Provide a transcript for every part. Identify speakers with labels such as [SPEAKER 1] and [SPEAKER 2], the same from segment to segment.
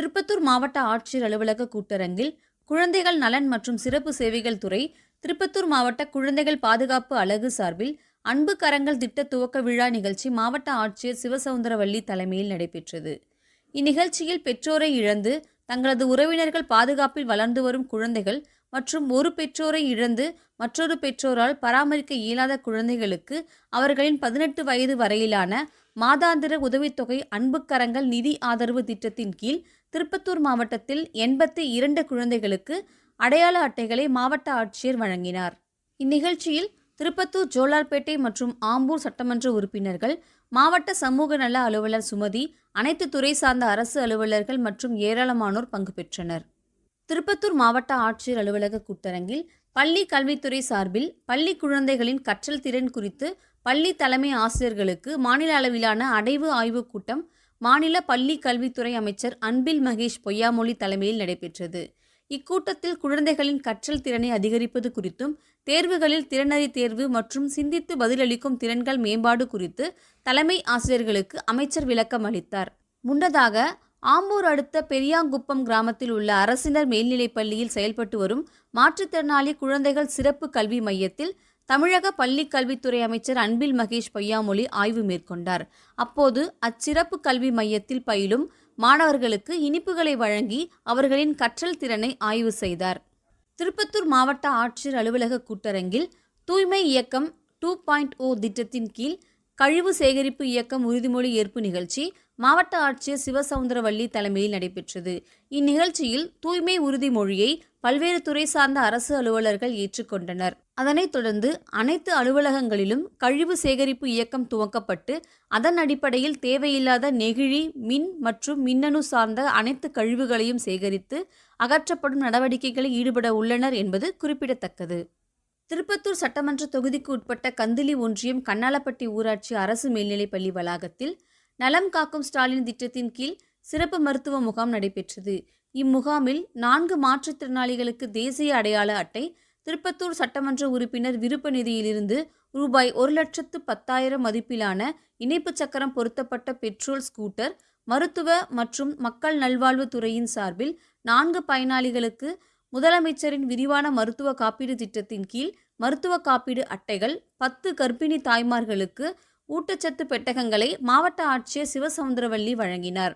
[SPEAKER 1] திருப்பத்தூர் மாவட்ட ஆட்சியர் அலுவலக கூட்டரங்கில் குழந்தைகள் நலன் மற்றும் சிறப்பு சேவைகள் துறை திருப்பத்தூர் மாவட்ட குழந்தைகள் பாதுகாப்பு அலகு சார்பில் அன்பு கரங்கள் திட்ட துவக்க விழா நிகழ்ச்சி மாவட்ட ஆட்சியர் சிவசவுந்தரவள்ளி தலைமையில் நடைபெற்றது. இந்நிகழ்ச்சியில் பெற்றோரை இழந்து தங்களது உறவினர்கள் பாதுகாப்பில் வளர்ந்து வரும் குழந்தைகள் மற்றும் ஒரு பெற்றோரை இழந்து மற்றொரு பெற்றோரால் பராமரிக்க இயலாத குழந்தைகளுக்கு அவர்களின் பதினெட்டு வயது வரையிலான மாதாந்திர உதவித்தொகை அன்புக்கரங்கள் நிதி ஆதரவு திட்டத்தின் கீழ் திருப்பத்தூர் மாவட்டத்தில் எண்பத்தி இரண்டு குழந்தைகளுக்கு அடையாள அட்டைகளை மாவட்ட ஆட்சியர் வழங்கினார். இந்நிகழ்ச்சியில் திருப்பத்தூர் ஜோலார்பேட்டை மற்றும் ஆம்பூர் சட்டமன்ற உறுப்பினர்கள் மாவட்ட சமூக நல அலுவலர் சுமதி அனைத்து துறை சார்ந்த அரசு அலுவலர்கள் மற்றும் ஏராளமானோர் பங்கு பெற்றனர். திருப்பத்தூர் மாவட்ட ஆட்சியர் அலுவலக கூட்டரங்கில் பள்ளி கல்வித்துறை சார்பில் பள்ளி குழந்தைகளின் கற்றல் திறன் குறித்து பள்ளி தலைமை ஆசிரியர்களுக்கு மாநில அளவிலான அடைவு ஆய்வுக் கூட்டம் மாநில பள்ளி கல்வித்துறை அமைச்சர் அன்பில் மகேஷ் பொய்யாமொழி தலைமையில் நடைபெற்றது. இக்கூட்டத்தில் குழந்தைகளின் கற்றல் திறனை அதிகரிப்பது குறித்தும் தேர்வுகளில் திறனறி தேர்வு மற்றும் சிந்தித்து பதிலளிக்கும் திறன்கள் மேம்பாடு குறித்து தலைமை ஆசிரியர்களுக்கு அமைச்சர் விளக்கம் அளித்தார். முன்னதாக ஆம்பூர் அடுத்த பெரியாங்குப்பம் கிராமத்தில் உள்ள அரசினர் மேல்நிலைப் பள்ளியில் செயல்பட்டு வரும் மாற்றுத்திறனாளி குழந்தைகள் சிறப்பு கல்வி மையத்தில் தமிழக பள்ளி கல்வித்துறை அமைச்சர் அன்பில் மகேஷ் பொய்யாமொழி ஆய்வு மேற்கொண்டார். அப்போது அச்சிறப்பு கல்வி மையத்தில் பயிலும் மாணவர்களுக்கு இனிப்புகளை வழங்கி அவர்களின் கற்றல் திறனை ஆய்வு செய்தார். திருப்பத்தூர் மாவட்ட ஆட்சியர் அலுவலக கூட்டரங்கில் தூய்மை இயக்கம் டூ பாயிண்ட் ஓ திட்டத்தின் கீழ் கழிவு சேகரிப்பு இயக்கம் உறுதிமொழி ஏற்பு நிகழ்ச்சி மாவட்ட ஆட்சியர் சிவசவுந்தரவல்லி தலைமையில் நடைபெற்றது. இந்நிகழ்ச்சியில் தூய்மை உறுதிமொழியை பல்வேறு துறை சார்ந்த அரசு அலுவலர்கள் ஏற்றுக்கொண்டனர். அதனைத் தொடர்ந்து அனைத்து அலுவலகங்களிலும் கழிவு சேகரிப்பு இயக்கம் துவக்கப்பட்டு அதன் அடிப்படையில் தேவையில்லாத நெகிழி மின் மற்றும் மின்னணு சார்ந்த அனைத்து கழிவுகளையும் சேகரித்து அகற்றப்படும் நடவடிக்கைகளில் ஈடுபட உள்ளனர் என்பது குறிப்பிடத்தக்கது. திருப்பத்தூர் சட்டமன்ற தொகுதிக்கு உட்பட்ட கந்திலி ஒன்றியம் கண்ணாலப்பட்டி ஊராட்சி அரசு மேல்நிலைப்பள்ளி வளாகத்தில் நலம் காக்கும் ஸ்டாலின் திட்டத்தின் கீழ் சிறப்பு மருத்துவ முகாம் நடைபெற்றது. இம்முகாமில் நான்கு மாற்றுத்திறனாளிகளுக்கு தேசிய அடையாள அட்டை திருப்பத்தூர் சட்டமன்ற உறுப்பினர் விருப்ப நிதியிலிருந்து ரூபாய் ஒரு லட்சத்து பத்தாயிரம் மதிப்பிலான இணைப்பு சக்கரம் பொருத்தப்பட்ட பெட்ரோல் ஸ்கூட்டர் மருத்துவ மற்றும் மக்கள் நல்வாழ்வு துறையின் சார்பில் நான்கு பயனாளிகளுக்கு முதலமைச்சரின் விரிவான மருத்துவ காப்பீடு திட்டத்தின் கீழ் மருத்துவ காப்பீடு அட்டைகள் பத்து கர்ப்பிணி தாய்மார்களுக்கு ஊட்டச்சத்து பெட்டகங்களை மாவட்ட ஆட்சியர் சிவசமுந்திரவள்ளி வழங்கினார்.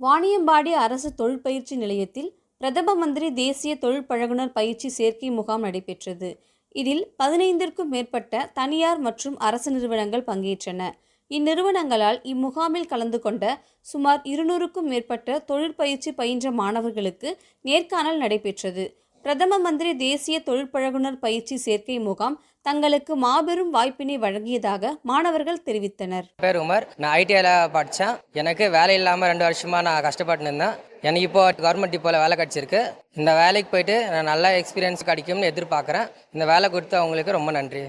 [SPEAKER 1] வாணியம்பாடி அரசு தொழிற்பயிற்சி நிலையத்தில் பிரதம மந்திரி தேசிய தொழில் பழகுனர் பயிற்சி சேர்க்கை முகாம் நடைபெற்றது. இதில் பதினைந்திற்கும் மேற்பட்ட தனியார் மற்றும் அரசு நிறுவனங்கள் பங்கேற்றன. இந்நிறுவனங்களால் இம்முகாமில் கலந்து கொண்ட சுமார் இருநூறுக்கும் மேற்பட்ட தொழிற்பயிற்சி பயின்ற மாணவர்களுக்கு நேர்காணல் நடைபெற்றது. பிரதம மந்திரி தேசிய தொழிற்பழகுனர் பயிற்சி சேர்க்கை முகாம் தங்களுக்கு மாபெரும் வாய்ப்பினை வழங்கியதாக மாணவர்கள் தெரிவித்தனர்.
[SPEAKER 2] பேர் உமர். நான் ஐடிஐயில் படித்தேன் எனக்கு வேலை இல்லாமல் ரெண்டு வருஷமாக நான் கஷ்டப்பட்டு இருந்தேன். எனக்கு இப்போ கவர்மெண்ட் டிப்போவில் வேலை கிடச்சிருக்கு. இந்த வேலைக்கு போயிட்டு நான் நல்ல எக்ஸ்பீரியன்ஸ் கிடைக்கும்னு எதிர்பார்க்குறேன். இந்த வேலை கொடுத்து அவங்களுக்கு ரொம்ப நன்றி.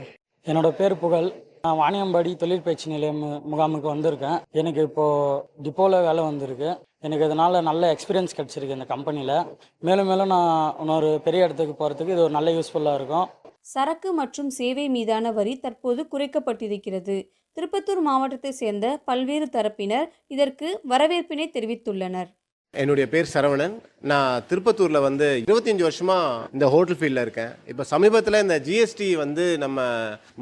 [SPEAKER 3] என்னோட பேர் புகழ். நான் வாணியம்பாடி தொழிற்பயிற்சி நிலையம் முகாமுக்கு வந்திருக்கேன். எனக்கு இப்போது டிப்போவில் வேலை வந்திருக்கு. எனக்கு இதனால் நல்ல எக்ஸ்பீரியன்ஸ் கிடச்சிருக்கு இந்த கம்பெனியில் மேலும் மேலும் நான் இன்னொரு பெரிய இடத்துக்கு போகிறதுக்கு இது ஒரு நல்ல யூஸ்ஃபுல்லாக இருக்கும்.
[SPEAKER 1] சரக்கு மற்றும் சேவை மீதான வரி தற்போது குறைக்கப்பட்டிருக்கிறது. திருப்பத்தூர் மாவட்டத்தை சேர்ந்த பல்வேறு தரப்பினர் இதற்கு வரவேற்பினை தெரிவித்துள்ளனர்.
[SPEAKER 4] என்னுடைய பேர் சரவணன். நான் திருப்பத்தூரில் வந்து இருபத்தஞ்சு வருஷமாக இந்த ஹோட்டல் ஃபீல்டில் இருக்கேன். இப்போ சமீபத்தில் இந்த ஜிஎஸ்டி வந்து நம்ம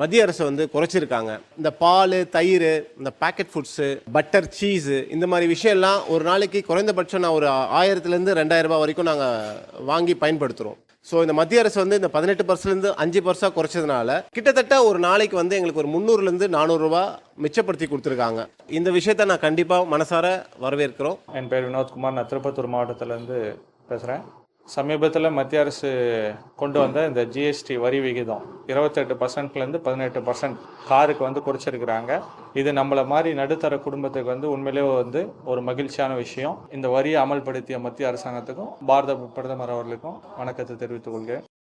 [SPEAKER 4] மத்திய அரசு வந்து குறைச்சிருக்காங்க. இந்த பால் தயிர் இந்த பேக்கெட் ஃபுட்ஸு பட்டர் சீஸு இந்த மாதிரி விஷயம்லாம் ஒரு நாளைக்கு குறைந்தபட்சம் நான் ஒரு ஆயிரத்துலேருந்து ரெண்டாயிரம் ரூபாய் வரைக்கும் நாங்கள் வாங்கி பயன்படுத்துகிறோம் ஸோ இந்த மத்திய அரசு வந்து இந்த பதினெட்டு பர்சன்ட்லேருந்து அஞ்சு பர்சன்ட் குறைச்சதுனால கிட்டத்தட்ட ஒரு நாளைக்கு வந்து எங்களுக்கு ஒரு முந்நூறுலேருந்து நானூறுரூவா மிச்சப்படுத்தி கொடுத்துருக்காங்க. இந்த விஷயத்தை நான் கண்டிப்பாக மனசார வரவேற்கிறோம்.
[SPEAKER 5] என் பேர் வினோத்குமார். நான் திருப்பத்தூர் மாவட்டத்திலேருந்து பேசுகிறேன் சமீபத்தில் மத்திய அரசு கொண்டு வந்த இந்த ஜிஎஸ்டி வரி விகிதம் இருபத்தெட்டு பர்சன்ட்லேருந்து பதினெட்டு பர்சன்ட் காருக்கு வந்து குறைச்சிருக்கிறாங்க. இது நம்மளை மாதிரி நடுத்தர குடும்பத்துக்கு வந்து உண்மையிலேயே வந்து ஒரு மகிழ்ச்சியான விஷயம். இந்த வரியை அமல்படுத்திய மத்திய அரசாங்கத்துக்கும் பாரத பிரதமர் அவர்களுக்கும் வணக்கத்தை தெரிவித்துக் கொள்கிறேன்.